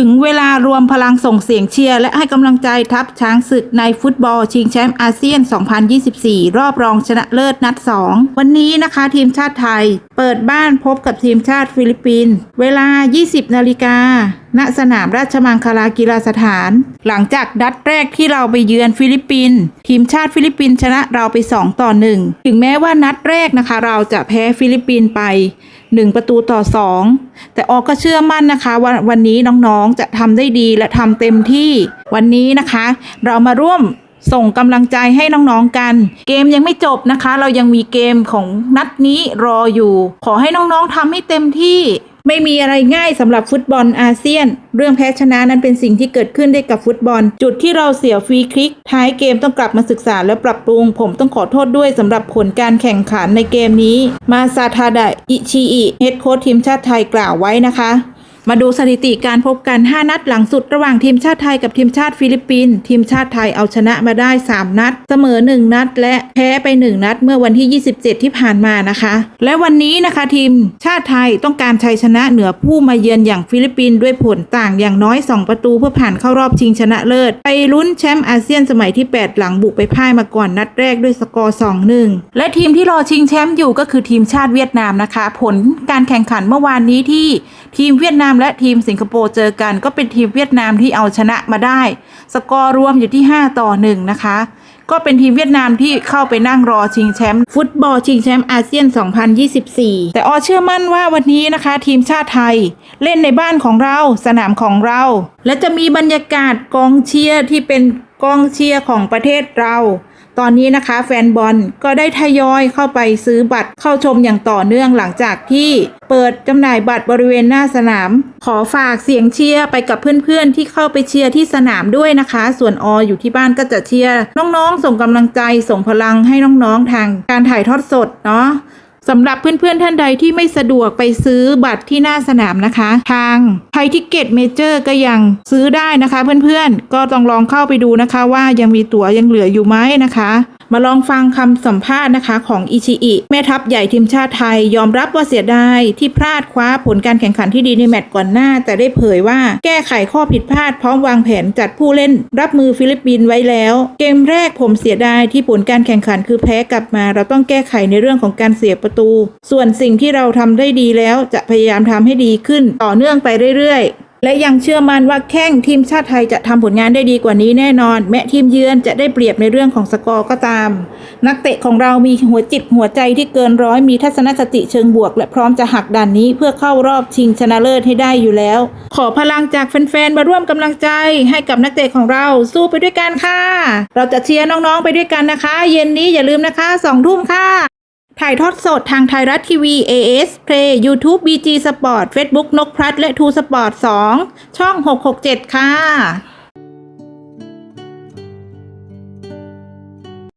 ถึงเวลารวมพลังส่งเสียงเชียร์และให้กำลังใจทัพช้างศึกในฟุตบอล ชิงแชมป์อาเซียน 2024 รอบรองชนะเลิศนัด 2 วันนี้นะคะทีมชาติไทย เปิดบ้านพบกับทีมชาติฟิลิปปินส์เวลา 20 นาฬิกา ณสนามราชมังคลากีฬาสถาน หลังจากดัดแรกที่เราไปเยือนฟิลิปปินส์ทีมชาติฟิลิปปินส์ชนะเราไป 2 ต่อ 1 ถึงแม้ว่านัดแรกนะคะเราจะแพ้ฟิลิปปินส์ไป 1 ประตูต่อ 2 แต่ออกก็เชื่อมั่นนะคะว่าวันนี้น้องๆจะทำได้ดีและทำเต็มที่ วันนี้นะคะ เรามาร่วมส่งกำลังใจให้น้องๆกัน เกมยังไม่จบนะคะ เรายังมีเกมของนัดนี้รออยู่ ขอให้น้องๆทำให้เต็มที่ ไม่มีอะไรง่ายสำหรับฟุตบอลอาเซียน เรื่องแพ้ชนะนั้นเป็นสิ่งที่เกิดขึ้นได้กับฟุตบอล จุดที่เราเสียฟรีคลิก ท้ายเกมต้องกลับมาศึกษาและปรับปรุง ผมต้องขอโทษด้วยสำหรับผลการแข่งขันในเกมนี้ มาซาทาดะอิชิอิเฮดโค้ชทีมชาติไทยกล่าวไว้นะคะ มาดูสถิติการพบกัน 5 นัดหลังสุดระหว่างทีมชาติไทยกับทีมชาติฟิลิปปินส์ทีมชาติไทยเอาชนะมาได้ 3 นัด เสมอ 1 นัด และแพ้ไป 1 นัดเมื่อวันที่ 27 ที่ผ่านมานะคะ และวันนี้นะคะทีมชาติไทยต้องการชัยชนะเหนือผู้มาเยือนอย่างฟิลิปปินส์ด้วยผลต่างอย่างน้อย 2 ประตูเพื่อผ่านเข้ารอบชิงชนะเลิศ ไปลุ้นแชมป์อาเซียนสมัยที่ 8 หลังบุกไปพ่ายมาก่อนนัดแรกด้วยสกอร์ 2-1 และทีมที่รอชิงแชมป์อยู่ก็คือทีมชาติเวียดนามนะคะ ผลการแข่งขันเมื่อวานนี้ที่ทีมเวียดนามและทีมสิงคโปร์เจอกัน ก็เป็นทีมเวียดนามที่เอาชนะมาได้ สกอร์รวมอยู่ที่ 5 ต่อ 1 นะคะ ก็เป็นทีมเวียดนามที่เข้าไปนั่งรอชิงแชมป์ฟุตบอลชิงแชมป์อาเซียน 2024 แต่ออเชื่อมั่นว่าวันนี้นะคะ ทีมชาติไทย เล่นในบ้านของเราสนามของเรา และจะมีบรรยากาศกองเชียร์ที่เป็นกองเชียร์ของประเทศเรา ตอนนี้นะคะแฟนบอลก็ได้ทยอยเข้าไปซื้อบัตรเข้าชมอย่างต่อเนื่องหลังจากที่เปิดจำหน่ายบัตรบริเวณหน้าสนาม ขอฝากเสียงเชียร์ไปกับเพื่อนๆ ที่เข้าไปเชียร์ที่สนามด้วยนะคะ ส่วนออยู่ที่บ้านก็จะเชียร์น้องๆ ส่งกำลังใจส่งพลังให้น้องๆทางการถ่ายทอดสดเนาะ สำหรับเพื่อนๆท่านใดที่ไม่สะดวกไปซื้อบัตรที่หน้าสนามนะคะ ทางไทยทิกเก็ตเมเจอร์ก็ยังซื้อได้นะคะ เพื่อนๆก็ต้องลองเข้าไปดูนะคะ ว่ายังมีตั๋วยังเหลืออยู่ไหมนะคะ มาลองฟังคำสัมภาษณ์นะคะของอิชิอิแม่ทัพใหญ่ทีมชาติไทย ยอมรับว่าเสียดายที่พลาดคว้าผลการแข่งขันที่ดีในแมตช์ก่อนหน้า แต่ได้เผยว่าแก้ไขข้อผิดพลาดพร้อมวางแผนจัดผู้เล่น รับมือฟิลิปปินส์ไว้แล้ว เกมแรกผมเสียดายที่ผลการแข่งขันคือแพ้กลับมา เราต้องแก้ไขในเรื่องของการเสียประตู ส่วนสิ่งที่เราทำได้ดีแล้วจะพยายามทำให้ดีขึ้นต่อเนื่องไปเรื่อยๆ และยังเชื่อมั่นว่าแข้งทีมชาติไทยจะทำผลงานได้ดีกว่านี้แน่นอน แม้ทีมเยือนจะได้เปรียบในเรื่องของสกอร์ก็ตาม นักเตะของเรามีหัวจิตหัวใจที่เกินร้อยมีทัศนคติเชิงบวก และพร้อมจะหักด่านนี้เพื่อเข้ารอบชิงชนะเลิศให้ได้อยู่แล้ว ขอพลังจากแฟนๆมาร่วมกำลังใจให้กับนักเตะของเราสู้ไปด้วยกันค่ะ เราจะเชียร์น้องๆไปด้วยกันนะคะ เย็นนี้อย่าลืมนะคะสองทุ่มค่ะ ถ่ายทอดสดทางไทยรัฐทีวี AS Play YouTube BG Sport Facebook นกพลัดและ True Sport 2 ช่อง 667 ค่ะ